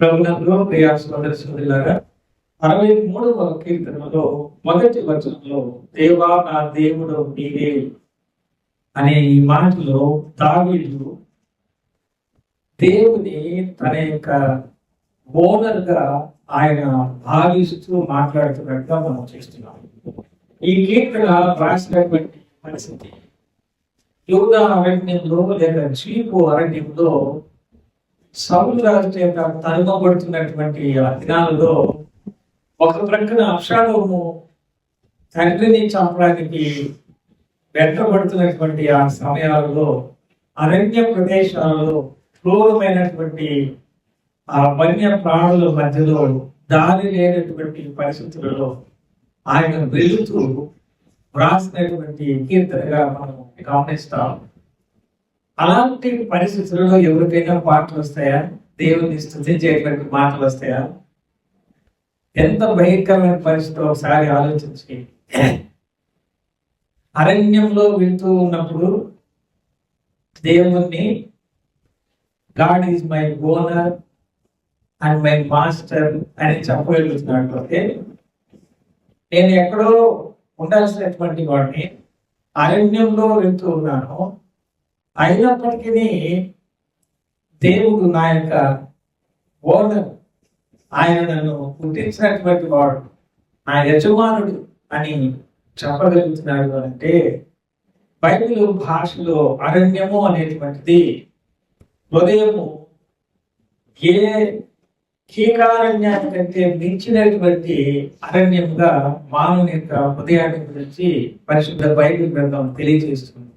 ప్రభునంలో ప్రియా సోదర సోదరులారా అరవై మూడవ కీర్తనలో మొదటి వచనంలో దేవా నా దేవుడు నీవే అనే ఈ మాటలో దావీదు దేవుని తన యొక్క ఓనర్గా ఆయన భావిస్తూ మాట్లాడుతున్నట్టుగా మనం చేస్తున్నాం. ఈ కీర్తన రాసినటువంటి పరిస్థితి. యూద అరణ్యంలో లేదా చీపు అరణ్యంలో సౌలు రాజు యొక్క తనుమబడుతున్నటువంటి ఆ దినాలలో ఒక ప్రక్కన అక్షాలోము తండ్రిని చంపడానికి వెంటబడుతున్నటువంటి ఆ సమయాలలో అరణ్య ప్రదేశాలలో క్రూరమైనటువంటి ఆ వన్య ప్రాణుల మధ్యలో దారి లేనటువంటి పరిస్థితులలో ఆయన వెళుతూ వ్రాసినటువంటి కీర్తనగా మనం గమనిస్తాము అలాంటి పరిస్థితులలో ఎవరికైనా పాటలు వస్తాయా? దేవుని స్థుతించేటువంటి మాటలు వస్తాయా? ఎంత భయంకరమైన పరిస్థితి ఒకసారి ఆలోచించి. అరణ్యంలో వెళ్తూ ఉన్నప్పుడు దేవుణ్ణి God is my owner and my master అని చెప్పగలుగుతున్నట్లయితే నేను ఎక్కడో ఉండాల్సినటువంటి వాడిని అరణ్యంలో వెళ్తూ ఉన్నాను. అయినప్పటికీ దేవుడు నా యొక్క ఓనర్ ఆయన నన్ను పుట్టించినటువంటి వాడు నా యజమానుడు అని చెప్పగలుగుతున్నాడు అంటే బైబిల్ భాషలో అరణ్యము అనేటువంటిది హృదయము ఏ కీకారణ్యానికంటే మించినటువంటి అరణ్యముగా మానవుని యొక్క హృదయాన్ని గురించి పరిశుద్ధ బైబిల్ గ్రంథం తెలియజేస్తుంది.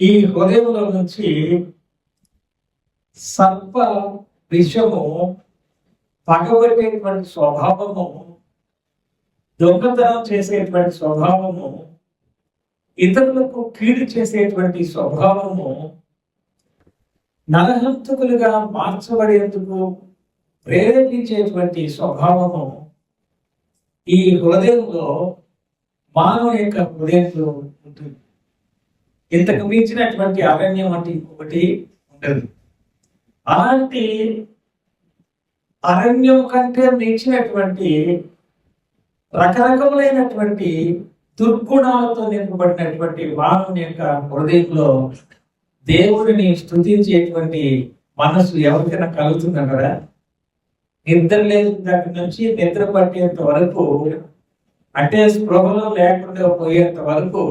ఈ హృదయంలో నుంచి సర్ప విషము పగబట్టేటువంటి స్వభావము దొంగతనం చేసేటువంటి స్వభావము ఇతరులకు కీడు చేసేటువంటి స్వభావము నరహంతకులుగా మార్చబడేందుకు ప్రేరేపించేటువంటి స్వభావము ఈ హృదయంలో మానవ యొక్క హృదయంలో ఉంటుంది. ఇంతకు మించినటువంటి అరణ్యం అంటే ఇంకొకటి ఉండదు. అలాంటి అరణ్యం కంటే మించినటువంటి రకరకములైనటువంటి దుర్గుణాలతో నింపబడినటువంటి మానవుని యొక్క హృదయంలో దేవుడిని స్థుతించేటువంటి మనసు ఎవరికైనా కలుగుతుందంటారా? కదా నిద్ర లేదు దగ్గర నుంచి నిద్ర పట్టేంత వరకు అంటే స్పృహలో లేకుండా పోయేంత వరకు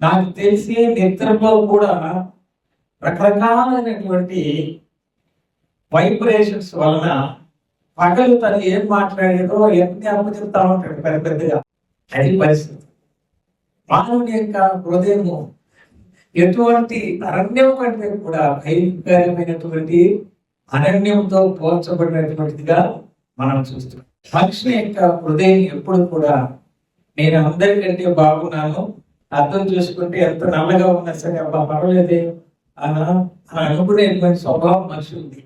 నాకు తెలిసి నిద్రలో కూడా రకరకాలైనటువంటి వైబ్రేషన్స్ వలన పగలు తను ఏం మాట్లాడేదో ఎన్ని అప్పచెప్తా ఉంటాడు పెద్ద పెద్దగా. అది పరిస్థితి. మానవుని యొక్క హృదయము ఎటువంటి అరణ్యం కంటే కూడా భయంకరమైనటువంటి అరణ్యంతో పోల్చబడినటువంటిదిగా మనం చూస్తున్నాం. మనిషి యొక్క హృదయం ఎప్పుడు కూడా నేను అందరికంటే బాగున్నాను. అర్థం చేసుకుంటే ఎంత నల్లగా ఉన్నా సరే అబ్బా పర్వాలేదే. అని అనుకునేటువంటి స్వభావం మనిషి ఉంది.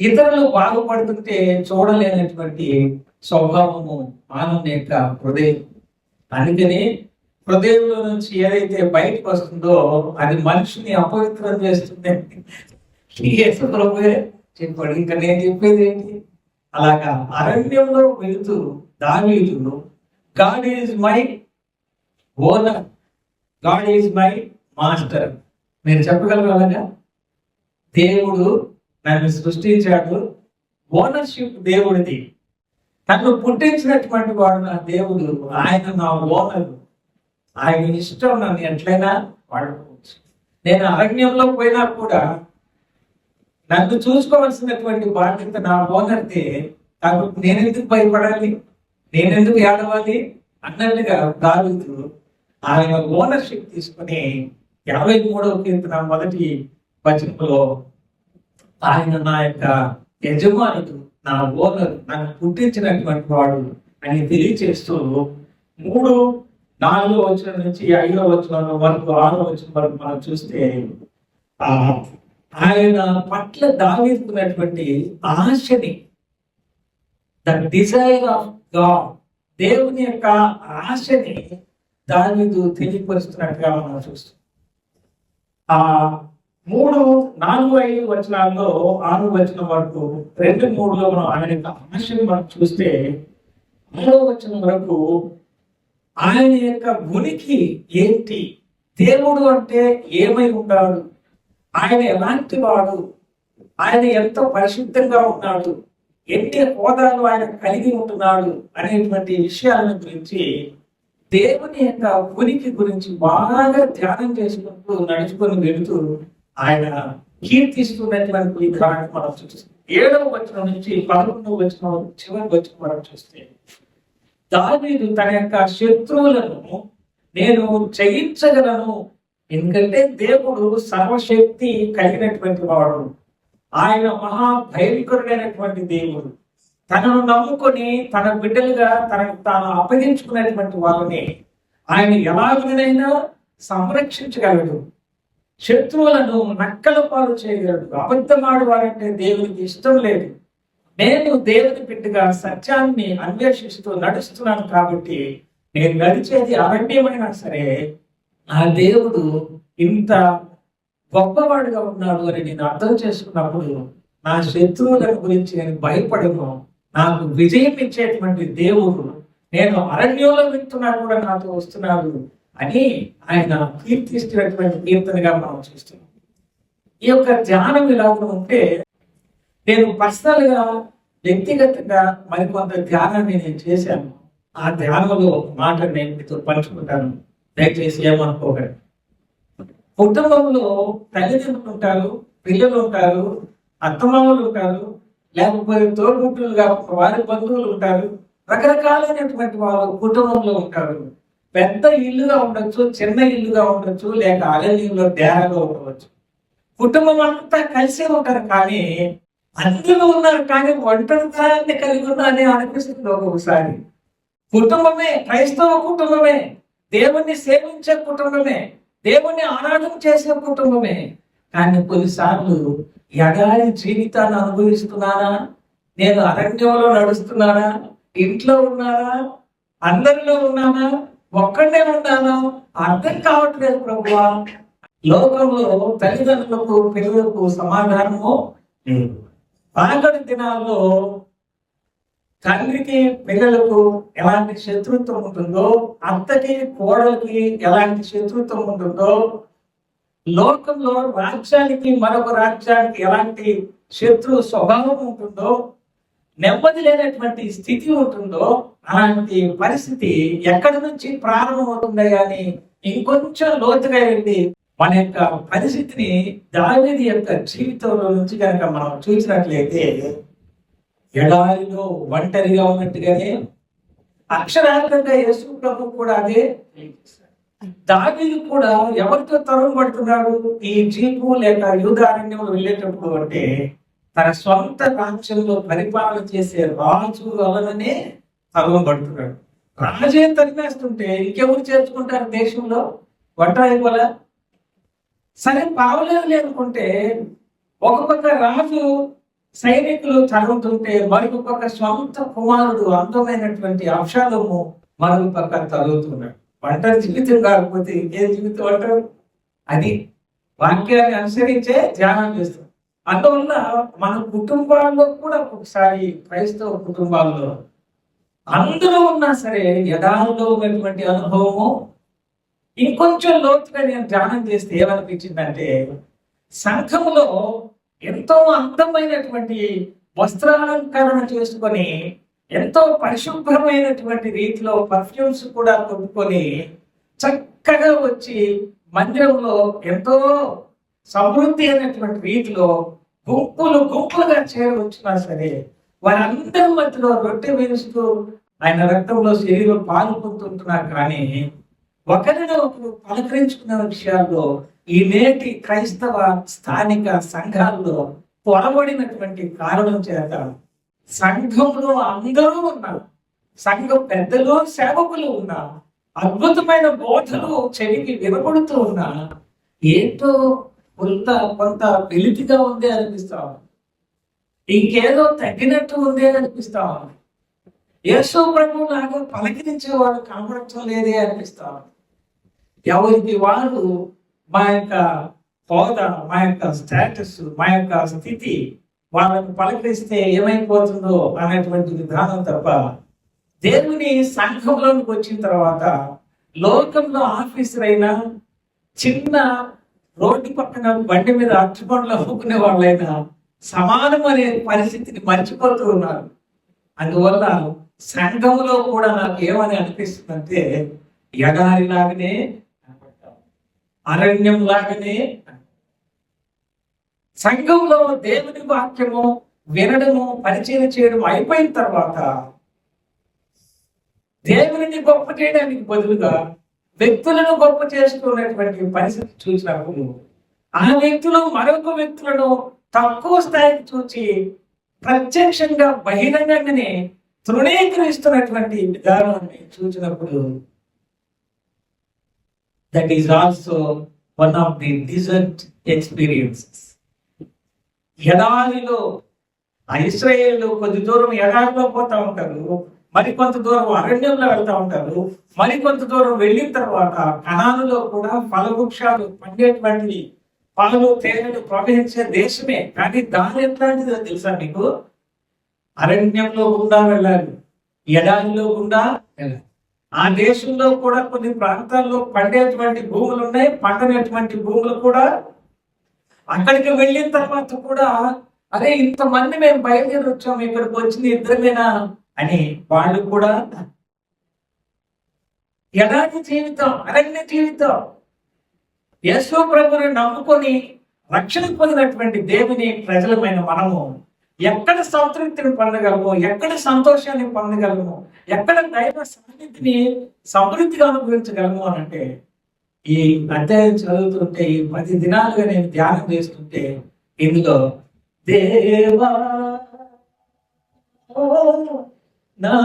ఇతరులు బాగుపడుతుంటే చూడలేనటువంటి స్వభావము మానవుని యొక్క హృదయం. అందుకని హృదయంలో నుంచి ఏదైతే బయటకు వస్తుందో అది మనిషిని అపవిత్రం చేస్తుంది. చెప్పాడు ఇంకా నేను చెప్పేది ఏంటి? అలాగా అరణ్యంలో వెళుతూ దావీలు God is my owner. God is my master మీరు చెప్పగలగాలగా దేవుడు నన్ను సృష్టించాడు. ఓనర్షిప్ దేవుడిది. నన్ను పుట్టించినటువంటి వాడు నా దేవుడు. ఆయన నా ఓనర్. ఆయన ఇష్టం నన్ను ఎట్లయినా వాడుకోవచ్చు. నేను అరణ్యంలో పోయినా కూడా నన్ను చూసుకోవాల్సినటువంటి బాధ్యత నా ఓనర్తే కాబట్టి నేను ఎందుకు భయపడాలి? నేనెందుకు ఏడవాలి? అన్నట్టుగా దారుతూ ఆయన ఓనర్షిప్ తీసుకుని యాభై మూడవ కీర్తన మొదటి వచనంలో ఆయన నా యొక్క యజమానుడు నా ఓనర్ నన్ను పుట్టించినటువంటి వాడు అని తెలియచేస్తూ మూడు నాలుగో వచ్చిన నుంచి ఐదో వచ్చిన వరకు ఆరో వచ్చిన వరకు మనం చూస్తే ఆ ఆయన పట్ల దావీస్తున్నటువంటి ఆశని ద డిజైర్ ఆఫ్ గాడ్ దేవుని యొక్క ఆశని దావీదు తెలియపరుస్తున్నట్టుగా మనం చూస్తాం. ఆ మూడు నాలుగు ఐదు వచనాల్లో ఆరు వచనం వరకు రెండు మూడులో మనం ఆయన యొక్క ఆశయం మనం చూస్తే మూడో వచనం వరకు ఆయన యొక్క ఉనికి ఏంటి? దేవుడు అంటే ఏమై ఉన్నాడు? ఆయన ఎలాంటి వాడు? ఆయన ఎంత పరిశుద్ధంగా ఉన్నాడు? ఎన్ని హోదాలు ఆయన కలిగి ఉంటున్నాడు? అనేటువంటి విషయాలను గురించి దేవుని యొక్క ఉనికి గురించి బాగా ధ్యానం చేసుకుంటూ నడుచుకొని వెళుతూ ఆయన కీర్తిస్తున్నటువంటి కారణం మనం చూస్తాం. ఏడవ వచనం నుంచి పదకొండవ వచనం చివరి వచనం మనం చూస్తే దావీదు తన యొక్క శత్రువులను నేను జయించగలను ఎందుకంటే దేవుడు సర్వశక్తి కలిగినటువంటి వాడు. ఆయన మహా భయంకరుడైనటువంటి దేవుడు. తనను నమ్ముకొని తన బిడ్డలుగా తనకు తాను అప్పగించుకునేటువంటి వాళ్ళని ఆయన ఎలాగైనా సంరక్షించగలడు. శత్రువులను నక్కల పాలు చేయగలడు. అబద్ధమాడు వారంటే దేవునికి ఇష్టం లేదు. నేను దేవుని బిడ్డగా సత్యాన్ని అన్వేషిస్తూ నడుస్తున్నాను కాబట్టి నేను నడిచేది అరణ్యమైనా సరే ఆ దేవుడు ఇంత గొప్పవాడుగా ఉన్నాడు అని నేను అర్థం చేసుకున్నప్పుడు నా శత్రువుల గురించి నేను భయపడను. నాకు విజయం ఇచ్చేటువంటి దేవుడు నేను అరణ్యంలో వింటున్నా కూడా నాతో వస్తున్నాడు అని ఆయన కీర్తిస్తున్నటువంటి కీర్తనగా మనం చూస్తున్నాం. ఈ యొక్క ధ్యానం ఇలా ఉంటే నేను పర్సనల్గా వ్యక్తిగతంగా మరికొంత ధ్యానాన్ని నేను చేశాను. ఆ ధ్యానంలో ఒక మాట నేను మీతో పంచుకుంటాను. దయచేసి ఏమనుకోకండి. కుటుంబంలో తల్లిదండ్రులు ఉంటారు పిల్లలు ఉంటారు అత్తమామలు ఉంటారు లేకపోతే తోడుగుట్టులుగా వారి బంధువులు ఉంటారు. రకరకాలైనటువంటి వాళ్ళు కుటుంబంలో ఉంటారు. పెద్ద ఇల్లుగా ఉండొచ్చు చిన్న ఇల్లుగా ఉండొచ్చు లేక అలనీలో డేరాగా ఉండవచ్చు. కుటుంబం అంతా కలిసే ఉంటారు కానీ అందులో ఉన్నారు కానీ ఒంటరితనాన్ని కలిగి ఉన్నారని అనిపిస్తుంది ఒక్కొక్కసారి. కుటుంబమే క్రైస్తవ కుటుంబమే దేవుణ్ణి సేవించే కుటుంబమే దేవుణ్ణి ఆరాధన చేసే కుటుంబమే. కానీ కొన్నిసార్లు ఎడారి జీవితాన్ని అనుభవిస్తున్నానా? నేను అరణ్యంలో నడుస్తున్నానా? ఇంట్లో ఉన్నానా? అందరిలో ఉన్నానా? ఒక్కడే ఉన్నానా? అర్థం కావట్లేదు ప్రభువా. లోకంలో తల్లిదండ్రులకు పిల్లలకు సమాధానము లేదు. దినాల్లో తండ్రికి పిల్లలకు ఎలాంటి శత్రుత్వం ఉంటుందో అత్తకి కోడలికి ఎలాంటి శత్రుత్వం ఉంటుందో లోకంలో రాజ్యానికి మరొక రాజ్యానికి ఎలాంటి శత్రు స్వభావం ఉంటుందో నెమ్మది లేనటువంటి స్థితి ఉంటుందో అలాంటి పరిస్థితి ఎక్కడి నుంచి ప్రారంభమవుతుందో కానీ ఇంకొంచెం లోతుగా వెళ్ళి మన యొక్క పరిస్థితిని దావేది యొక్క జీవితంలో నుంచి కనుక మనం చూసినట్లయితే ఎడారిలో ఒంటరిగా ఉన్నట్టుగానే అక్షరార్థంగా యేసు ప్రభు కూడా అదే. దావీదు కూడా ఎవరితో తరం పడుతున్నాడు ఈ జీపు లేక యూదారణ్యంలో వెళ్ళేటప్పుడు అంటే తన సొంత రాజ్యంలో పరిపాలన చేసే రాజు వలననే తరం పడుతున్నాడు రాజే తరిమేస్తుంటే ఇంకెవరు చేర్చుకుంటారు దేశంలో? ఒంటరి వల్ల సరే పావలేదు ఒక ఒక్కొక్క రాజు సైనికులు చదువుతుంటే మరొక సొంత కుమారుడు అందమైనటువంటి అంశాలము మరొక పక్క తరుగుతున్నాడు ఒంటరి జీవితం కాకపోతే ఇంకేం జీవితం అంటారు? అది వాక్యాన్ని అనుసరించే ధ్యానం చేస్తాం. అందువల్ల మన కుటుంబాల్లో కూడా ఒకసారి క్రైస్తవ కుటుంబాల్లో అందరూ ఉన్నా సరే యథార్థంలో ఉన్నటువంటి అనుభవము ఇంకొంచెం లోతుగా నేను ధ్యానం చేస్తే ఏమనిపించిందంటే సంఘములో ఎంతో అందమైనటువంటి వస్త్రాలంకరణ చేసుకొని ఎంతో పరిశుభ్రమైనటువంటి రీతిలో పర్ఫ్యూమ్స్ కూడా కొనుక్కొని చక్కగా వచ్చి మందిరంలో ఎంతో సమృద్ధి అయినటువంటి రీతిలో గుంపులు గుంపులుగా చేరవచ్చినా సరే వారందరి మధ్యలో రొట్టె వేస్తూ ఆయన రక్తంలో శరీరం పాలు కానీ ఒకరిని ఒకరు పలకరించుకున్న విషయాల్లో ఈ నేటి క్రైస్తవ స్థానిక సంఘాల్లో పొరబడినటువంటి కారణం చేత సంఘంలో అందరూ ఉన్నారు. సంఘ పెద్దలు సేవకులు ఉన్నారు. అద్భుతమైన బోధలు చెవికి వినపడుతూ ఉన్నా ఏంటో కొంత కొంత వెలితిగా ఉంది అనిపిస్తా ఇంకేదో తగ్గినట్టు ఉంది అనిపిస్తా యేసు ప్రభు లాగా పలకరించే వాళ్ళు కనబడటం లేదే అనిపిస్తా ఎవరికి వారు మా యొక్క హోదా మా యొక్క స్టేటస్ మా యొక్క స్థితి వాళ్ళని పలకరిస్తే ఏమైపోతుందో అనేటువంటి విధానం తప్ప దేవుని సంఘంలోనికి వచ్చిన తర్వాత లోకంలో ఆఫీసర్ అయినా చిన్న రోడ్డు పక్కన బండి మీద అచ్చుబండ్లు అమ్ముకునే వాళ్ళైనా సమానం అనే పరిస్థితిని మర్చిపోతూ ఉన్నారు. అందువల్ల సంఘంలో కూడా నాకు ఏమని అనిపిస్తుందంటే ఎడారి లాగానే అరణ్యం లాగానే సంఘంలో దేవుని వాక్యము వినడము పరిచయం చేయడం అయిపోయిన తర్వాత దేవునిని గొప్ప చేయడానికి బదులుగా వ్యక్తులను గొప్ప చేసుకునేటువంటి పరిస్థితి చూసినప్పుడు ఆ వ్యక్తులు మరొక వ్యక్తులను తక్కువ స్థాయికి చూచి ప్రత్యక్షంగా బహిరంగంగానే తృణీకరిస్తున్నటువంటి విధానాన్ని చూసినప్పుడు that is also one of the desert experiences ఎడారిలో ఆ ఇస్రాయేల్ కొద్ది దూరం ఎడారిలో పోతా ఉంటారు మరి కొంత దూరం అరణ్యంలో వెళ్తా ఉంటారు మరి కొంత దూరం వెళ్ళిన తర్వాత కణాలలో కూడా ఫలవృక్షాలు పండేటువంటి పాలు తేనెలు ప్రవహించే దేశమే. కానీ దాని ఎట్లాంటిదో తెలుసా మీకు? అరణ్యంలో గుండా వెళ్ళాలి ఎడారిలో గుండా వెళ్ళాలి. ఆ దేశంలో కూడా కొన్ని ప్రాంతాల్లో పండేటువంటి భూములు ఉన్నాయి పండనటువంటి భూములు కూడా అక్కడికి వెళ్ళిన తర్వాత కూడా అరే ఇంతమంది మేము బయలుదేరి వచ్చాము ఇక్కడికి వచ్చింది ఇద్దరమేనా అని వాళ్ళు కూడా ఎలాంటి జీవితం అరణ్య జీవితం. యశో ప్రభుని నమ్ముకొని రక్షణ పొందినటువంటి దేవుని ప్రజలమైన మనము ఎక్కడ సంతృప్తిని పొందగలము ఎక్కడ సంతోషాన్ని పొందగలము ఎక్కడ దైవ సాన్నిధిని సమృద్ధిగా అనుభవించగలము అని అంటే ఈ అధ్యాయం చదువుతుంటే ఈ పది దినాలుగా నేను ధ్యానం చేస్తుంటే ఇందులో దేవా నా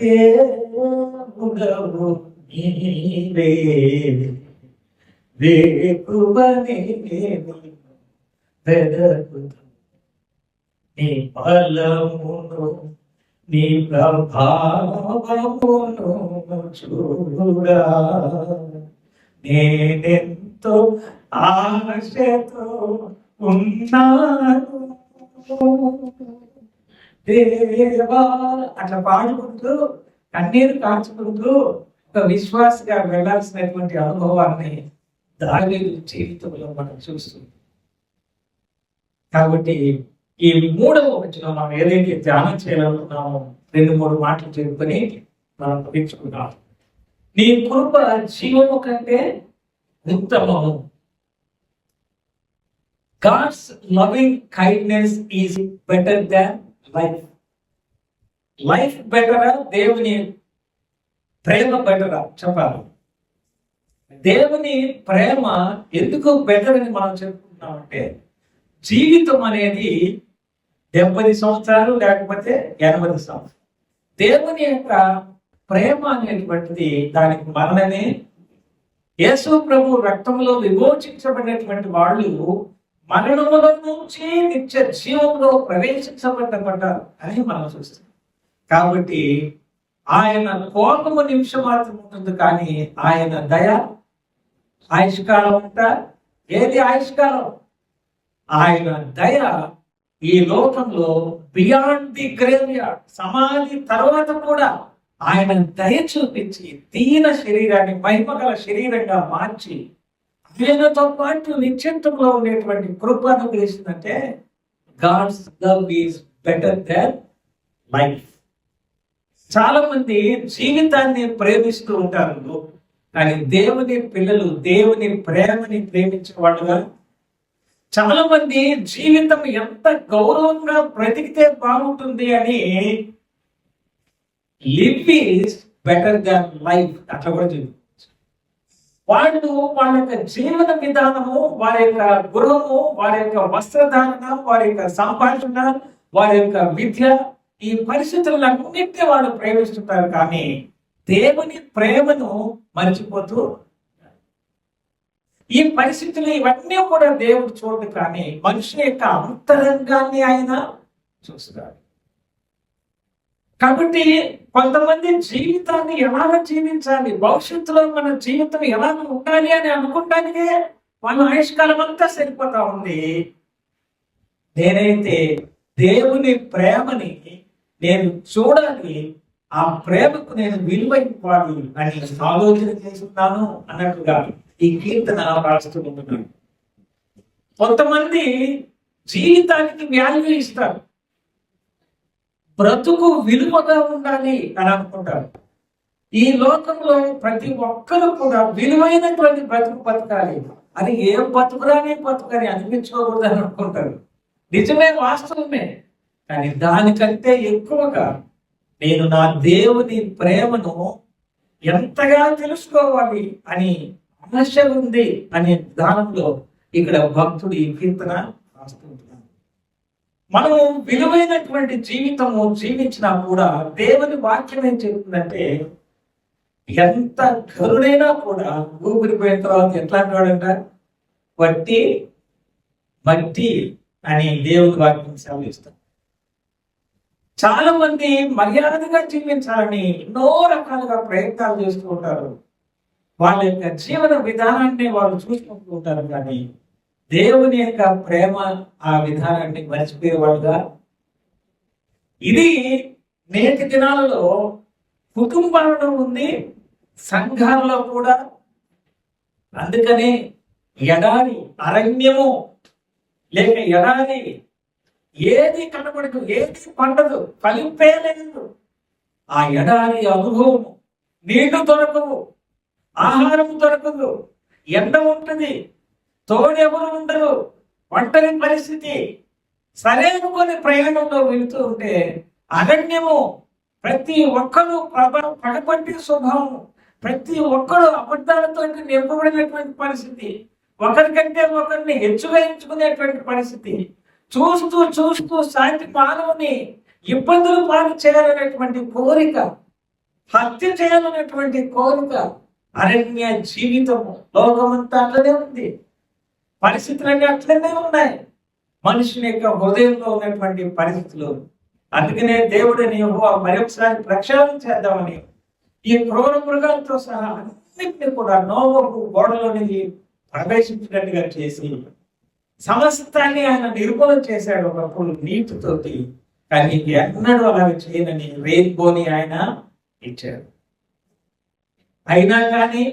దేవుడవు నీవే. వేకువనే నీ బలమును నీ ప్రభావమును చూడా. నేనెంతో ఆశతో ఉన్నాను. దేవా అట్లా పాడుకుంటూ కన్నీరు కాచుకుంటూ ఒక విశ్వాసగా వెళ్ళాల్సినటువంటి అనుభవాన్ని దాని జీవితంలో మనం చూస్తుంది కాబట్టి ఈ మూడవ వచ్చిన మనం ఏదైతే ధ్యానం చేయాలనుకున్నామో రెండు మూడు మాటలు చెప్పుకొని మనం ముగించుకున్నాం నీ కృప జీవము కంటే ఉత్తమము. God's loving kindness is better than life life బెటరా దేవుని ప్రేమ బెటరా చెప్పాలి. దేవుని ప్రేమ ఎందుకు బెటర్ అని మనం చెప్పుకుంటున్నామంటే జీవితం అనేది డెబ్బై సంవత్సరాలు లేకపోతే ఎనభై సంవత్సరాలు. దేవుని యొక్క ప్రేమ అనేటువంటిది దానికి మరణమే. యేసు ప్రభు రక్తంలో విమోచించబడినటువంటి వాళ్ళు మరణముల నుంచి నిత్య జీవంలో ప్రవేశించబడ్డబడ్డారు అని మనం చూస్తాం. కాబట్టి ఆయన కోపము నిమిషం మాత్రం ఉంటుంది కానీ ఆయన దయ ఆయుష్కాలం అంట ఏది ఆయుష్కాలం? ఆయన దయ ఈ లోకంలో బియాండ్ ది గ్రేవ్యార్డ్ సమాధి తర్వాత కూడా ఆయన దయ చూపించి దీన శరీరాన్ని మహిమగల శరీరంగా మార్చి ఆయనతో పాటు నిశ్చింతంలో ఉండేటువంటి కృప తెలిసిందంటే God's love is better than life. చాలా మంది జీవితాన్ని ప్రేమిస్తూ ఉంటారు కానీ దేవుని పిల్లలు దేవుని ప్రేమని ప్రేమించే వాళ్ళుగా చాలా మంది జీవితం ఎంత గౌరవంగా బ్రతికితే బాగుంటుంది అని live is better than life అట్లా కూడా చెప్పి వాళ్ళు వాళ్ళ యొక్క జీవన విధానము వారి యొక్క గురువు వారి యొక్క వస్త్రధారణ వారి యొక్క సంభాషణ వారి యొక్క విద్య ఈ పరిస్థితులన్నింటినీ వాళ్ళు ప్రేమిస్తుంటారు కానీ దేవుని ప్రేమను మర్చిపోతూ ఈ పరిస్థితులు ఇవన్నీ కూడా దేవుడు చూడదు కానీ మనిషి యొక్క అంతరంగాన్ని ఆయన చూస్తారు కాబట్టి కొంతమంది జీవితాన్ని ఎలాగ జీవించాలి? భవిష్యత్తులో మన జీవితం ఎలా ఉండాలి అని అనుకుంటానికే వాళ్ళ ఆయుష్కాలం అంతా సరిపోతా ఉంది. నేనైతే దేవుని ప్రేమని నేను చూడాలి. ఆ ప్రేమకు నేను విలువ ఇవ్వాలి అని ఆలోచన చేస్తున్నాను అన్నట్టుగా ఈ కీర్తన రాస్తూ ఉంటున్నాను. కొంతమంది జీవితానికి వాల్యూ ఇస్తారు. బ్రతుకు విలువగా ఉండాలి అని అనుకుంటారు. ఈ లోకంలో ప్రతి ఒక్కరూ కూడా విలువైనటువంటి బ్రతుకు బతకాలి అది ఏ బతుకురానే బతుకని అనిపించుకోకూడదు అని అనుకుంటారు. నిజమే వాస్తవమే. కానీ దానికంటే ఎక్కువగా నేను నా దేవుని ప్రేమను ఎంతగా తెలుసుకోవాలి అని ఆశ ఉంది అనే విధానంలో ఇక్కడ భక్తుడు ఈ కీర్తన రాస్తుంటున్నాడు మనం విలువైనటువంటి జీవితము జీవించినా కూడా దేవుని వాక్యం ఏం చెప్తుందంటే ఎంత కరుడైనా కూడా ఊపిరిపోయిన తర్వాత ఎట్లా వాడంట? వట్టి మట్టి అని దేవుని వాక్యం సెలవిస్తాం చాలా మంది మర్యాదగా జీవించాలని ఎన్నో రకాలుగా ప్రయత్నాలు చేస్తూ ఉంటారు. వాళ్ళ యొక్క జీవన విధానాన్ని వాళ్ళు చూసుకుంటూ ఉంటారు కానీ దేవుని యొక్క ప్రేమ ఆ విధానాన్ని మర్చిపోయేవాళ్ళుగా ఇది నేటి దినాలలో కుటుంబంలో ఉంది సంఘాలలో కూడా. అందుకనే ఎడారి అరణ్యము లేక ఎడారి ఏది కనబడదు ఏది పండదు ఫలింపే లేదు. ఆ ఎడారి అనుభవము నీళ్ళు దొరకవు ఆహారం దొరకదు ఎండ ఉంటుంది తోడెవరు ఉండరు. ఒంటరి పరిస్థితి. సరైనకొని ప్రయాణంలో వెళుతూ ఉంటే అరణ్యము ప్రతి ఒక్కరూ ప్రభ పడబట్టి స్వభావం. ప్రతి ఒక్కరు అబద్ధాలతో నింపబడినటువంటి పరిస్థితి. ఒకరికంటే ఒకరిని హెచ్చుగా ఎంచుకునేటువంటి పరిస్థితి. చూస్తూ చూస్తూ శాంతి మానవుని ఇబ్బందులు పాలు చేయాలనేటువంటి కోరిక హత్య చేయాలనేటువంటి కోరిక అరణ్య జీవితము లోకమంతా అట్లనే ఉంది. పరిస్థితులన్నీ అట్లనే ఉన్నాయి. మనుషుని యొక్క హృదయంలో ఉన్నటువంటి పరిస్థితులు. అందుకనే దేవుడిని మరొకసారి ప్రక్షాళన చేద్దామని ఈ క్రూర మృగాలతో సహా అన్నింటినీ కూడా నోవకు గోడలోనికి ప్రవేశించినట్టుగా చేసి సమస్తాన్ని ఆయన నిర్మూలన చేశాడు ఒకప్పుడు నీటితోటి. కానీ ఎన్నడూ అలాగ చేయనని రేపుకొని ఆయన ఇచ్చాడు అయినా కానీ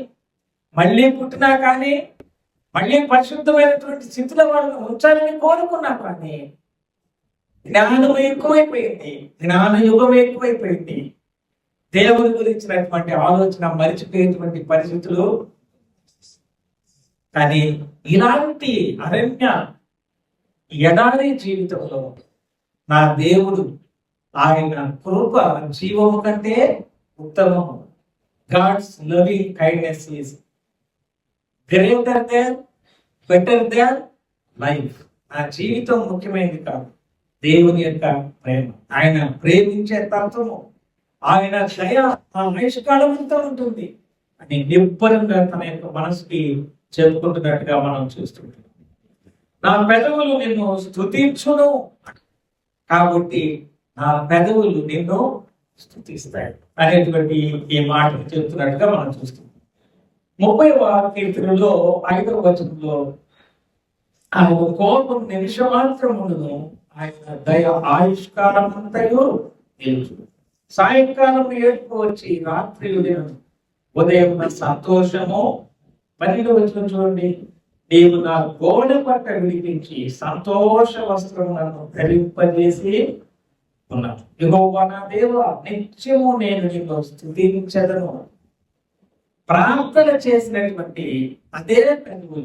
మళ్ళీ పుట్టినా కానీ మళ్ళీ పరిశుద్ధమైనటువంటి స్థితిలో వాళ్ళని ఉంచాలని కోరుకున్నా కానీ జ్ఞానం ఎక్కువైపోయింది. జ్ఞాన యుగం ఎక్కువైపోయింది. దేవుని గురించినటువంటి ఆలోచన మరిచిపోయేటువంటి పరిస్థితులు. కానీ ఇలాంటి అరణ్య ఎడారి జీవితంలో నా దేవుడు ఆయన కృప జీవము కంటే ఉత్తమము. God's loving kindness is greater than better than life నా జీవితం ముఖ్యమైనది కాదు. దేవుని యొక్క ప్రేమ. ఆయన ప్రేమించే తత్వము. ఆయన దయ ఆ ఆయుష్కాలం అంతా ఉంటుంది. అని నిబ్బరంగా తన యొక్క మనసుకి చెప్పుకుంటున్నట్టుగా మనం చూస్తుంటాం. నా పెదవులు నిన్ను స్థుతించును కాబట్టి నా పెదవులు నిన్ను స్థుతిస్తాయి అనేటువంటి ఈ మాటలు చెప్తున్నట్టుగా మనం చూస్తున్నాం ముప్పై కీర్తనలో ఐదవ వచనంలో ఆయన కోపం నిమిషమాత్రమును ఆయన దయ ఆయుష్కాలం అంతయు తెలుసు సాయంకాలం ఏడుపు వచ్చి రాత్రి ఉదయం ఉదయం నా సంతోషము. పన్నెండు వచ్చిన చూడండి. నీవు నా గోడ పట్ట విడిపించి సంతోష వస్త్రం నన్ను ధరింపజేసి ఉన్నాను. ఇగో నా దేవ నిత్యము నేను నిన్ను స్థుతించదను ప్రార్థన చేసినటువంటి అదే పెదవులు.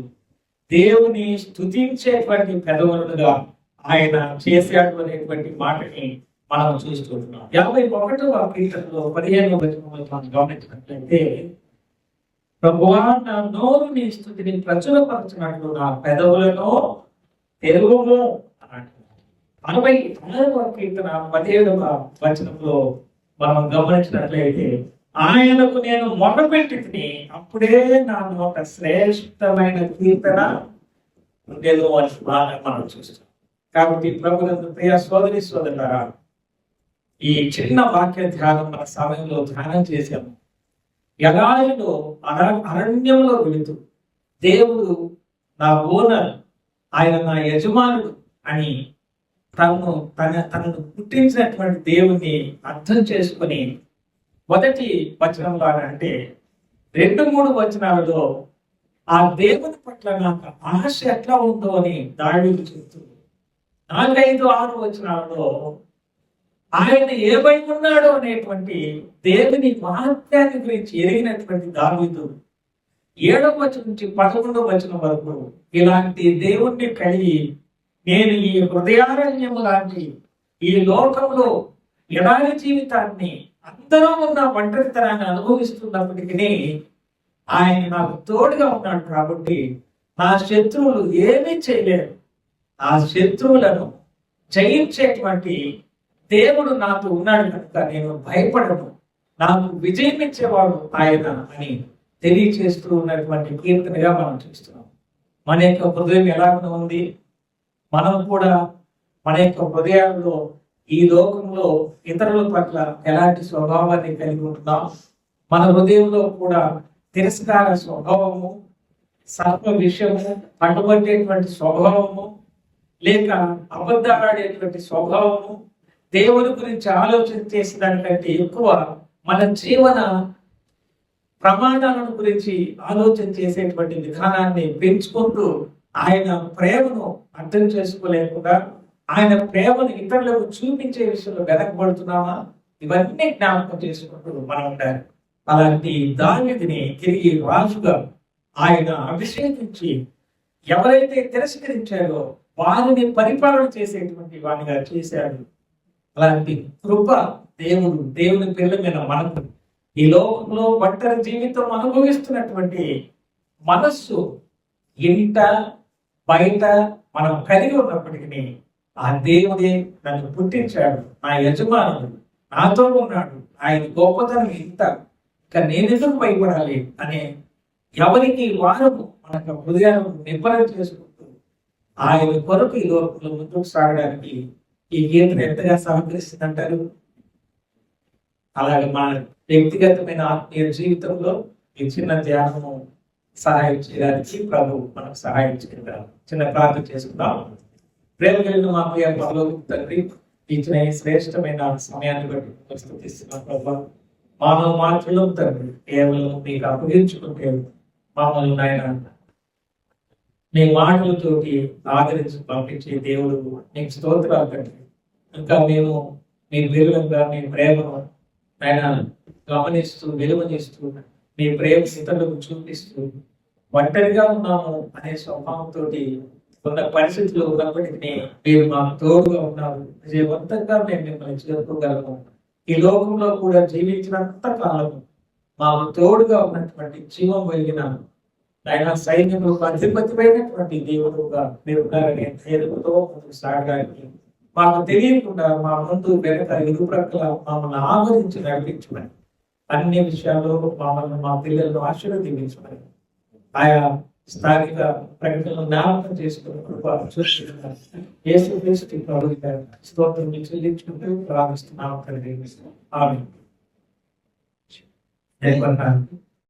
దేవుని స్థుతించేటువంటి పెదవులుగా ఆయన చేశాడు అనేటువంటి మాటని మనం చూస్తున్నాం యాభై ఒకటవ కీర్తనలో పదిహేను వచనంలో మనం గమనించినట్లయితే ప్రభువా నా నోరు నీ స్థుతిని ప్రచురపరచినట్లు నా పెదవులను తెలుగుము అరవై ఆరవ కీర్తన పదిహేడవ వచనంలో మనం గమనించినట్లయితే ఆయనకు నేను మొదలుపెట్టి తిని అప్పుడే నా ఒక శ్రేష్టమైన కీర్తన ఉండేదో అని బాగా మనం చూస్తాం. కాబట్టి ప్రభుత్వ ప్రియ సోదరి సోదరులరా ఈ చిన్న వాక్య ధ్యానం మన సమయంలో ధ్యానం చేశాము. ఎలాగో అర అరణ్యంలో వెళుతూ దేవుడు నా ఓనర్ ఆయన నా యజమానుడు అని తనను తన తనను పుట్టించినటువంటి దేవుణ్ణి అర్థం చేసుకొని మొదటి వచనంలో అంటే రెండు మూడు వచనాలలో ఆ దేవుని పట్ల నాకు ఆశ ఎట్లా ఉందో అని దావీదు చెబుతూ నాలుగైదు ఆరు వచనాలలో ఆయన ఏమై ఉన్నాడో అనేటువంటి దేవుని మహత్యాన్ని గురించి ఎరిగినటువంటి దావీదు ఏడవ వచనం నుంచి పదకొండవ వచనం వరకు ఇలాంటి దేవుణ్ణి కలిగి నేను ఈ హృదయారణ్యము లాంటి ఈ లోకంలో ఎడారి జీవితాన్ని అందరూ ఉన్న ఒంటరితనాన్ని అనుభవిస్తున్నప్పటికీ ఆయన నాకు తోడుగా ఉన్నాడు కాబట్టి నా శత్రువులు ఏమీ చేయలేరు. ఆ శత్రువులను జయించేటువంటి దేవుడు నాతో ఉన్నాడు కనుక నేను భయపడను. నాకు విజయం ఇచ్చేవాడు ఆయన అని తెలియచేస్తూ ఉన్నటువంటి కీర్తనగా మనం చూస్తున్నాం. మన యొక్క హృదయం ఎలా ఉంది? మనం కూడా మన యొక్క హృదయాల్లో ఈ లోకంలో ఇతరుల పట్ల ఎలాంటి స్వభావాన్ని కలిగి ఉంటున్నాం? మన హృదయంలో కూడా తిరస్కార స్వభావము సర్వ విషయము అటువంటి స్వభావము లేక అబద్ధాలాడేటువంటి స్వభావము దేవుని గురించి ఆలోచన చేసే దానికంటే ఎక్కువ మన జీవన ప్రమాణాలను గురించి ఆలోచన చేసేటువంటి విధానాన్ని పెంచుకుంటూ ఆయన ప్రేమను అర్థం చేసుకోలేకుండా ఆయన ప్రేమను ఇతరులకు చూపించే విషయంలో వెనకబడుతున్నామా? ఇవన్నీ జ్ఞాపకం చేసుకుంటూ మనం ఉండాలి. అలాంటి దావిదిని తిరిగి రాజుగా ఆయన అభిషేకించి ఎవరైతే తిరస్కరించారో వారిని పరిపాలన చేసేటువంటి వాడిగా చేశాడు. అలాంటి కృప దేవుడు దేవుని పిల్లల మీద మనకు. ఈ లోకంలో ఒంటరి జీవితం అనుభవిస్తున్నటువంటి మనస్సు ఇంట బయట మనం కలిగి ఉన్నప్పటికీ ఆ దేవుడే నన్ను పుట్టించాడు. నా యజమానుడు నాతో ఉన్నాడు. ఆయన గొప్పతనం ఇంత. ఇక నేనెందుకు భయపడాలి? అనే ఎవరికి వారము మనకు హృదయాలను నిబ్బరం చేసుకుంటూ ఆయన కొరకు ఈ లోకంలో ముందుకు సాగడానికి ఈ గీతను ఎంతగా సహకరిస్తుంది అంటారు అలాగే మన వ్యక్తిగతమైన ఆత్మీయ జీవితంలో ఈ చిన్న ధ్యానము సహాయం చేయడానికి ప్రభు మనకు సహాయం చేయగలరు. చిన్న ప్రార్థన చేసుకుందాం. ప్రేమ కలిగిన మా ప్రియ పరలోక తండ్రి ఇచ్చిన ఈ శ్రేష్టమైన సమయాన్ని బట్టి ప్రస్తుతిస్తున్నాం ప్రభా. మానవ మాత్రం తండ్రి కేవలం మీకు అప్పగించుకుంటే మమ్మల్ని నాయన మీ మాటలతోటి ఆదరించి పంపించే దేవుడు నీకు స్తోత్రాలు తండ్రి. ఇంకా మేము మీ విలువంగా మీ ప్రేమను ఆయన గమనిస్తూ విలువనిస్తూ మీ ప్రేమ ఇతరులకు చూపిస్తూ ఒంటరిగా ఉన్నాము అనే స్వభావంతో కొంత పరిస్థితులు ఉన్నప్పటికీ మీరు మాకు తోడుగా ఉన్నారు. విజయవంతంగా మేము మిమ్మల్ని చేరుకోగలము. ఈ లోకంలో కూడా జీవించినంత కాలం మాకు తోడుగా ఉన్నటువంటి జీవం కలిగిన ఆయన సైన్యంలో అధిపతిమైనటువంటి దేవుడుగా మీరు ఉన్నారని ఎదుగుతో ముందుకు సాగడానికి మాకు తెలియకుండా మా ముందు వెనక ఇరు ప్రక్కల మమ్మల్ని ఆవరించి నడిపించమని. అన్ని విషయాల్లో మమ్మల్ని మా పిల్లలను ఆశీర్వదించమని. ఆయా స్థానిక ప్రకటనలు జ్ఞాపకం చేసుకుని కృప చూస్తున్నాం యేసు క్రీస్తు స్తోత్రం చెల్లించుకుంటూ ప్రారంభిస్తున్నాం ఆమె